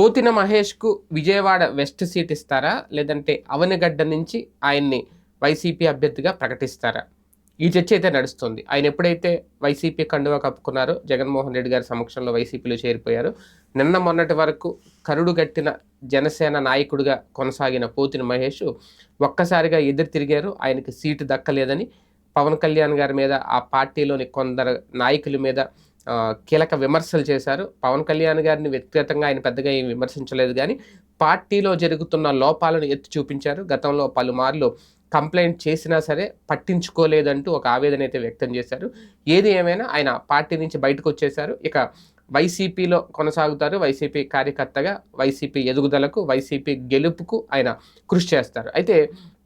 పోతిన మహేష్కు Vijayawada west seat ఇస్తారా? లేదంటే అవనిగడ్డ నుంచి ఆయన్ని వైసీపీ అభ్యర్థిగా ప్రకటిస్తారా? ఈ చర్చ అయితే నడుస్తుంది. ఆయన ఎప్పుడైతే వైసీపీ కండువా కప్పుకున్నారో జగన్మోహన్ రెడ్డి గారి సమక్షంలో వైసీపీలో చేరిపోయారు నిన్న మొన్నటి వరకు కరుడు గట్టిన జనసేన నాయకుడిగా కొనసాగిన పోతిన మహేష్ ఒక్కసారిగా ఎదురు తిరిగారు. ఆయనకి సీటు దక్కలేదని పవన్ కళ్యాణ్ గారి మీద ఆ పార్టీలోని కొందరు నాయకుల మీద కీలక విమర్శలు చేశారు. పవన్ కళ్యాణ్ గారిని వ్యక్తిగతంగా ఆయన పెద్దగా ఏం విమర్శించలేదు కానీ పార్టీలో జరుగుతున్న లోపాలను ఎత్తి చూపించారు. గతంలో పలుమార్లు కంప్లైంట్ చేసినా సరే పట్టించుకోలేదంటూ ఒక ఆవేదన అయితే వ్యక్తం చేశారు. ఏది ఏమైనా ఆయన పార్టీ నుంచి బయటకు వచ్చేశారు. ఇక వైసీపీలో కొనసాగుతారు. వైసీపీ కార్యకర్తగా వైసీపీ ఎదుగుదలకు వైసీపీ గెలుపుకు ఆయన కృషి చేస్తారు. అయితే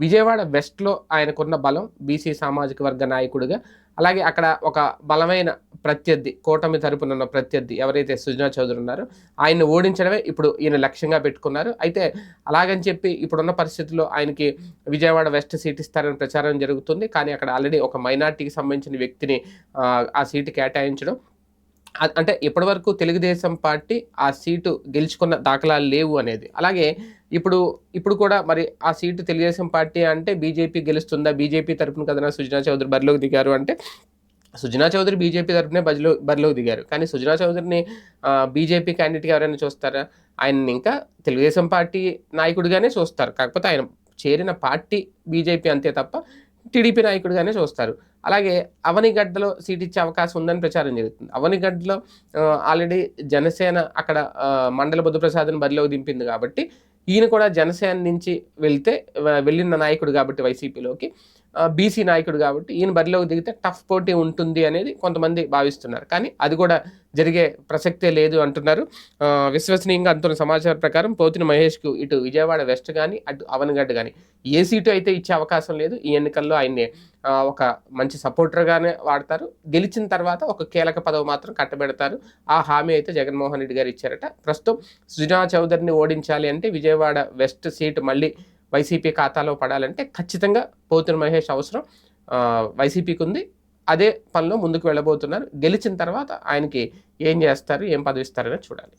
విజయవాడ వెస్ట్లో ఆయనకున్న బలం బీసీ సామాజిక వర్గ నాయకుడిగా అలాగే అక్కడ ఒక బలమైన ప్రత్యర్థి కూటమి తరపున ఉన్న ప్రత్యర్థి ఎవరైతే సుజనా చౌదరి ఉన్నారో ఆయన్ని ఓడించడమే ఇప్పుడు ఈయన లక్ష్యంగా పెట్టుకున్నారు. అయితే అలాగని చెప్పి ఇప్పుడున్న పరిస్థితుల్లో ఆయనకి విజయవాడ వెస్ట్ సీట్ ఇస్తారని ప్రచారం జరుగుతుంది. కానీ అక్కడ ఆల్రెడీ ఒక మైనార్టీకి సంబంధించిన వ్యక్తిని ఆ, సీటు కేటాయించడం అంటే ఇప్పటివరకు తెలుగుదేశం పార్టీ ఆ సీటు గెలుచుకున్న దాఖలాలు లేవు అనేది. అలాగే ఇప్పుడు ఇప్పుడు కూడా మరి ఆ సీటు తెలుగుదేశం పార్టీ అంటే బీజేపీ గెలుస్తుందా? బీజేపీ తరపున కదనా సుజనా చౌదరి బరిలోకి దిగారు అంటే సుజనా చౌదరి బీజేపీ తరఫునే బరిలో బరిలోకి దిగారు. కానీ సుజనా చౌదరిని బీజేపీ క్యాండిడేట్గా ఎవరైనా చూస్తారా? ఆయన ఇంకా తెలుగుదేశం పార్టీ నాయకుడిగానే చూస్తారు. కాకపోతే ఆయన చేరిన పార్టీ బీజేపీ అంతే తప్ప టీడీపీ నాయకుడిగానే చూస్తారు. అలాగే అవనిగడ్డలో సీట్ ఇచ్చే అవకాశం ఉందని ప్రచారం జరుగుతుంది. అవనిగడ్డలో ఆల్రెడీ జనసేన అక్కడ మండల బుద్ధప్రసాద్ని బరిలోకి దింపింది కాబట్టి ఈయన కూడా జనసేన నుంచి వెళ్తే వెళ్ళిన నాయకుడు కాబట్టి వైసీపీలోకి బీసీ నాయకుడు కాబట్టి ఈయన బరిలోకి దిగితే టఫ్ పోటీ ఉంటుంది అనేది కొంతమంది భావిస్తున్నారు. కానీ అది కూడా జరిగే ప్రసక్తే లేదు అంటున్నారు. విశ్వసనీయంగా అంతున్న సమాచారం ప్రకారం పోతిన మహేష్కు ఇటు విజయవాడ వెస్ట్ కానీ అటు అవనగడ్డ కానీ ఏ సీటు అయితే ఇచ్చే అవకాశం లేదు. ఈ ఎన్నికల్లో ఆయన్ని ఒక మంచి సపోర్టర్గానే వాడతారు. గెలిచిన తర్వాత ఒక కీలక పదవి మాత్రం కట్టబెడతారు. ఆ హామీ అయితే జగన్మోహన్ రెడ్డి గారు ఇచ్చారట. ప్రస్తుతం సుజనా చౌదరిని ఓడించాలి అంటే విజయవాడ వెస్ట్ సీటు మళ్ళీ వైసీపీ ఖాతాలో పడాలంటే ఖచ్చితంగా పోతున్న మహేష్ అవసరం. వైసీపీకి ఉంది అదే పనిలో ముందుకు వెళ్ళబోతున్నారు. గెలిచిన తర్వాత ఆయనకి ఏం చేస్తారు ఏం పదవి అనేది చూడాలి.